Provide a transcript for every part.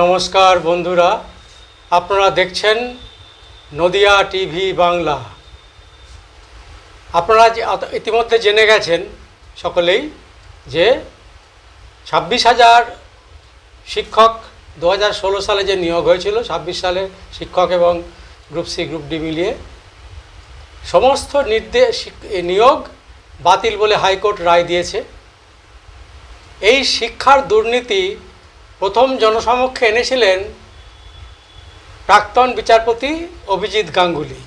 নমস্কার বন্ধুরা, আপনারা দেখছেন নদিয়া টিভি বাংলা। আপনারা ইতিমধ্যে জেনে গেছেন সকলেই যে ছাব্বিশ হাজার শিক্ষক দু হাজার ষোলো সালে যে নিয়োগ হয়েছিল, ছাব্বিশ সালে শিক্ষক এবং গ্রুপ সি, গ্রুপ ডি মিলিয়ে সমস্ত নির্দেশ নিয়োগ বাতিল বলে হাইকোর্ট রায় দিয়েছে। এই শিক্ষার দুর্নীতি প্রথম জনসমক্ষে এনেছিলেন প্রাক্তন বিচারপতি অভিজিৎ গাঙ্গুলি।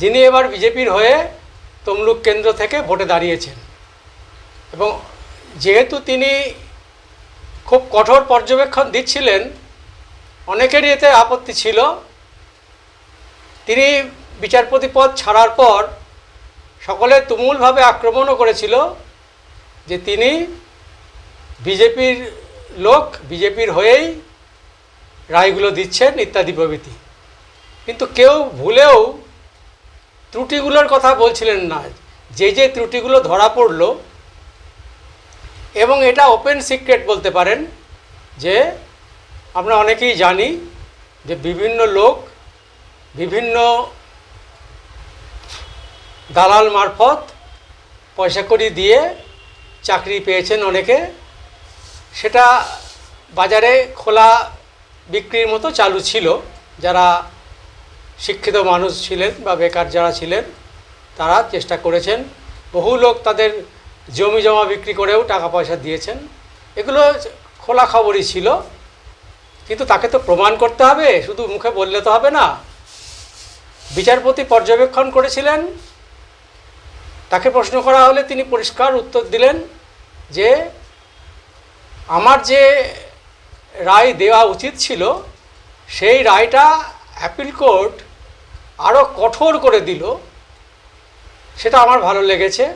যিনি এবার বিজেপির হয়ে তমলুক কেন্দ্র থেকে ভোটে দাঁড়িয়েছেন। এবং যেহেতু তিনি খুব কঠোর পর্যবেক্ষণ দিচ্ছিলেন, অনেকেরই এতে আপত্তি ছিল। তিনি বিচারপতি পদ ছাড়ার পর সকলে তুমুলভাবে আক্রমণও করেছিল যে তিনি বিজেপির লোক, বিজেপির হয়েই রায়গুলো দিচ্ছেন ইত্যাদি প্রভৃতি। কিন্তু কেউ ভুলেও ত্রুটিগুলোর কথা বলছিলেন না। যে যে ত্রুটিগুলো ধরা পড়ল, এবং এটা ওপেন সিক্রেট বলতে পারেন, যে আমরা অনেকেই জানি যে বিভিন্ন লোক বিভিন্ন দালাল মারফত পয়সা কড়ি দিয়ে চাকরি পেয়েছেন অনেকে। সেটা বাজারে খোলা বিক্রির মতো চালু ছিল। যারা শিক্ষিত মানুষ ছিলেন বা বেকার যারা ছিলেন, তারা চেষ্টা করেছেন। বহু লোক তাদের জমি জমা বিক্রি করেও টাকা পয়সা দিয়েছেন। এগুলো খোলা খবরই ছিল। কিন্তু তাকে তো প্রমাণ করতে হবে, শুধু মুখে বললে তো হবে না। বিচারপতি পর্যবেক্ষণ করেছিলেন। তাকে প্রশ্ন করা হলে তিনি পরিষ্কার উত্তর দিলেন যে আমার যে রায় দেওয়া উচিত ছিল, সেই রায়টা অ্যাপিল কোর্ট আরও কঠোর করে দিল। সেটা আমার ভালো লেগেছে।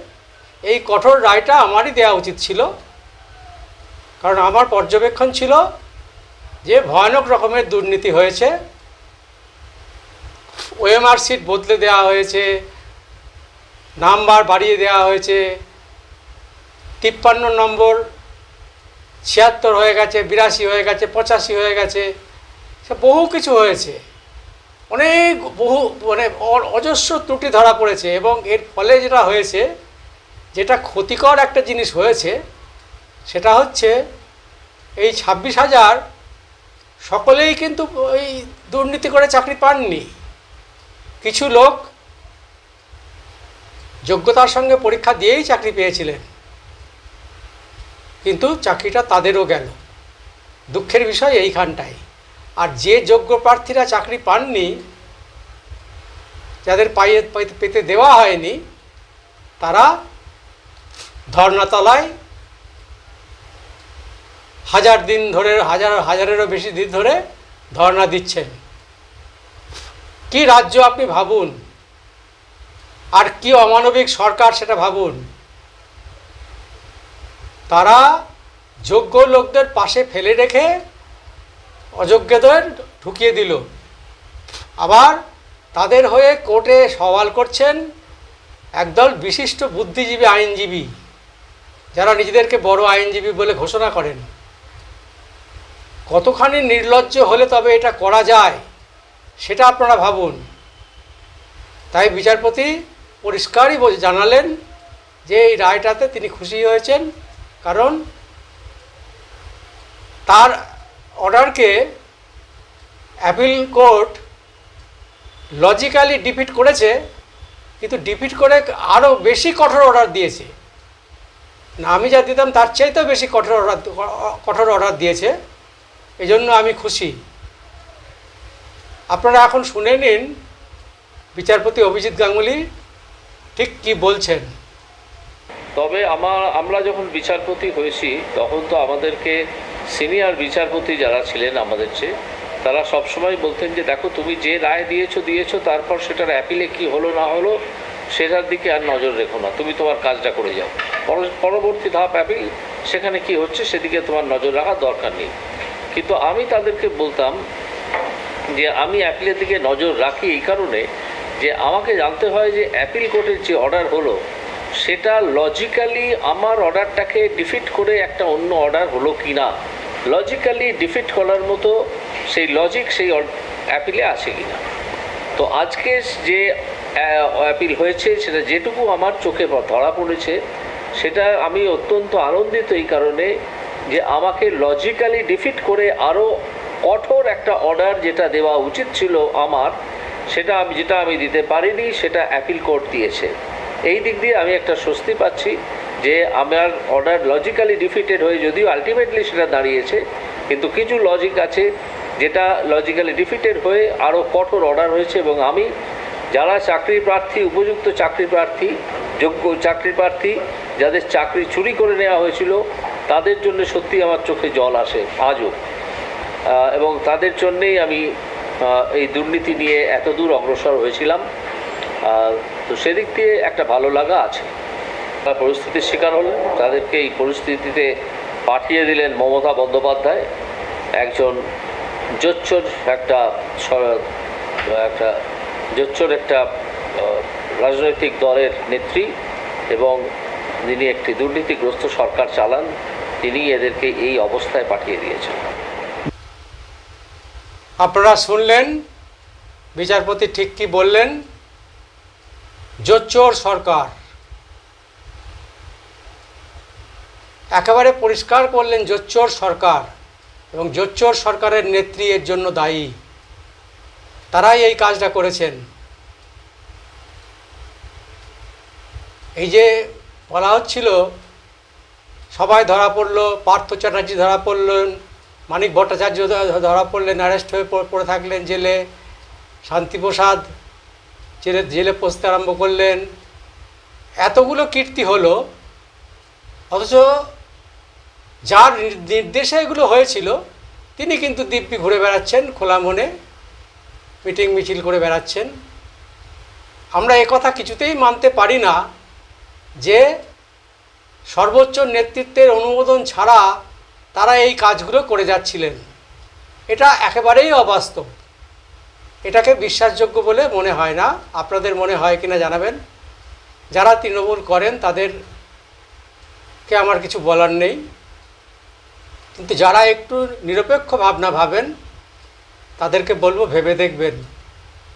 এই কঠোর রায়টা আমারই দেওয়া উচিত ছিল। কারণ আমার পর্যবেক্ষণ ছিল যে ভয়ানক রকমের দুর্নীতি হয়েছে। ওএমআর সিট বদলে দেওয়া হয়েছে। নাম্বার বাড়িয়ে দেওয়া হয়েছে। তিপ্পান্ন নম্বর ছিয়াত্তর হয়ে গেছে, বিরাশি হয়ে গেছে, পঁচাশি হয়ে গেছে, সে বহু কিছু হয়েছে। অনেক বহু মানে অজস্র ত্রুটি ধরা পড়েছে এবং এর ফলে যেটা হয়েছে, যেটা ক্ষতিকর একটা জিনিস হয়েছে, সেটা হচ্ছে এই ছাব্বিশ হাজার সকলেই কিন্তু ওই দুর্নীতি করে চাকরি পাননি। কিছু লোক যোগ্যতার সঙ্গে পরীক্ষা দিয়েই চাকরি পেয়েছিলেন। কিন্তু চাকরিটা তাদেরও গেল। দুঃখের বিষয় এইখানটাই। আর যে যোগ্য প্রার্থীরা চাকরি পাননি, যাদের পাইয়ে পেতে দেওয়া হয়নি, তারা ধর্নাতলায় হাজার দিন ধরে, হাজার, হাজারেরও বেশি দিন ধরে ধর্না দিচ্ছেন। কি রাজ্য আপনি ভাবুন? আর কি অমানবিক সরকার সেটা ভাবুন? তারা যোগ্য লোকদের পাশে ফেলে রেখে অযোগ্যদের ঢুকিয়ে দিল। আবার তাদের হয়ে কোর্টে সওয়াল করছেন একদল বিশিষ্ট বুদ্ধিজীবী আইনজীবী, যারা নিজেদেরকে বড় আইনজীবী বলে ঘোষণা করেন। কতখানি নির্লজ্জ হলে তবে এটা করা যায়, সেটা আপনারা ভাবুন। তাই বিচারপতি পরিষ্কারই জানালেন যে এই রায়টাতে তিনি খুশি হয়েছেন। কারণ তার অর্ডারকে অ্যাপিল কোর্ট লজিক্যালি ডিফিট করেছে, কিন্তু ডিফিট করে আরও বেশি কঠোর অর্ডার দিয়েছে। না আমি যা দিতাম তার চাইতেও বেশি কঠোর অর্ডার কঠোর অর্ডার দিয়েছে। এই জন্য আমি খুশি। আপনারা এখন শুনে নিন বিচারপতি অভিজিৎ গাঙ্গুলি ঠিক কি বলছেন। তবে আমার, আমরা যখন বিচারপতি হয়েছি, তখন তো আমাদেরকে সিনিয়র বিচারপতি যারা ছিলেন আমাদের চেয়ে, তারা সবসময় বলতেন যে, দেখো, তুমি যে রায় দিয়েছ দিয়েছ, তারপর সেটার অ্যাপিলে কি হলো, না হলো, সেটার দিকে আর নজর রেখো না। তুমি তোমার কাজটা করে যাও। পরবর্তী ধাপ অ্যাপিল সেখানে কি হচ্ছে, সেদিকে তোমার নজর রাখার দরকার নেই। কিন্তু আমি তাদেরকে বলতাম যে, আমি অ্যাপিলের দিকে নজর রাখি এই কারণে যে, আমাকে জানতে হয় যে অ্যাপিল কোর্টের যে অর্ডার হলো সেটা লজিক্যালি আমার অর্ডারটাকে ডিফিট করে একটা অন্য অর্ডার হলো কি না লজিক্যালি ডিফিট করার মতো সেই লজিক সেই অ্যাপিলে আছে কিনা? তো আজকে যে অ্যাপিল হয়েছে, সেটা যেটুকু আমার চোখে ধরা পড়েছে, সেটা আমি অত্যন্ত আনন্দিত এই কারণে যে আমাকে লজিক্যালি ডিফিট করে আরও কঠোর একটা অর্ডার যেটা দেওয়া উচিত ছিল আমার, সেটা আমি যেটা আমি দিতে পারিনি, সেটা অ্যাপিল কোর্ট দিয়েছে। এই দিক দিয়ে আমি একটা স্বস্তি পাচ্ছি যে আমার অর্ডার লজিক্যালি ডিফিটেড হয়ে যদিও আলটিমেটলি সেটা দাঁড়িয়েছে, কিন্তু কিছু লজিক আছে যেটা লজিক্যালি ডিফিটেড হয়ে আরও কঠোর অর্ডার হয়েছে এবং আমি যারা চাকরি প্রার্থী, উপযুক্ত চাকরি প্রার্থী, যোগ্য চাকরি প্রার্থী, যাদের চাকরি চুরি করে নেওয়া হয়েছিল, তাদের জন্য সত্যি আমার চোখে জল আসে আজও। এবং তাদের জন্যেই আমি এই দুর্নীতি নিয়ে এত দূর অগ্রসর হয়েছিলাম। তো সেদিক দিয়ে একটা ভালো লাগা আছে। তারা পরিস্থিতির শিকার হলেন, তাদেরকে এই পরিস্থিতিতে পাঠিয়ে দিলেন মমতা বন্দ্যোপাধ্যায়, একজন জোচ্চোর একটা একটা জোচ্চোর একটা রাজনৈতিক দলের নেত্রী এবং যিনি একটি দুর্নীতিগ্রস্ত সরকার চালান, তিনি এদেরকে এই অবস্থায় পাঠিয়ে দিয়েছেন। আপনারা শুনলেন, বিচারপতি ঠিক কি বললেন? জোচ্চোর সরকার। একেবারে পরিষ্কার করলেন জোচ্চোর সরকার এবং জোচ্চোর সরকারের নেত্রী এর জন্য দায়ী। তারাই এই কাজটা করেছেন। এই যে বলা হচ্ছিল, সবাই ধরা পড়ল, পার্থ চ্যাটার্জি ধরা পড়লেন, মানিক ভট্টাচার্য ধরা পড়লেন, অ্যারেস্ট হয়ে পড়ে- থাকলেন জেলে, শান্তিপ্রসাদ জেলে জেলে পৌঁছতে আরম্ভ করলেন। এতগুলো কীর্তি হলো, অথচ যার নির- নির্দেশে এগুলো হয়েছিল, তিনি কিন্তু দিব্যি ঘুরে বেড়াচ্ছেন, খোলা মনে মিটিং মিছিল করে বেড়াচ্ছেন। আমরা একথা কিছুতেই মানতে পারি না যে সর্বোচ্চ নেতৃত্বের অনুমোদন ছাড়া তারা এই কাজগুলো করে যাচ্ছিলেন। এটা একেবারেই অবাস্তব। এটাকে বিশ্বাসযোগ্য বলে মনে হয় না। আপনাদের মনে হয় কিনা জানাবেন। যারা তৃণমূল করেন, তাদেরকে আমার কিছু বলার নেই। কিন্তু যারা একটু নিরপেক্ষ ভাবনা ভাবেন, তাদেরকে বলব ভেবে দেখবেন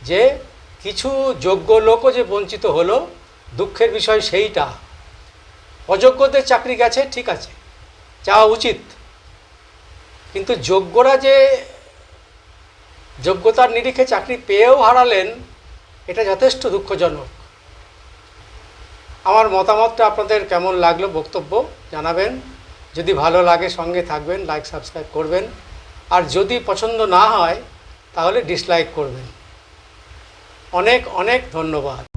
যে কিছু যোগ্য লোকও যে বঞ্চিত হলো, দুঃখের বিষয় সেইটা। অযোগ্যদের চাকরি গেছে, ঠিক আছে, যাওয়া উচিত। কিন্তু যোগ্যরা যে যোগ্যতার নিরিখে চাকরি পেয়েও হারালেন, এটা যথেষ্ট দুঃখজনক। আমার মতামতটা আপনাদের কেমন লাগল বক্তব্য জানাবেন। যদি ভালো লাগে সঙ্গে থাকবেন লাইক সাবস্ক্রাইব করবেন। আর যদি পছন্দ না হয়, তাহলে ডিসলাইক করবেন। অনেক অনেক ধন্যবাদ।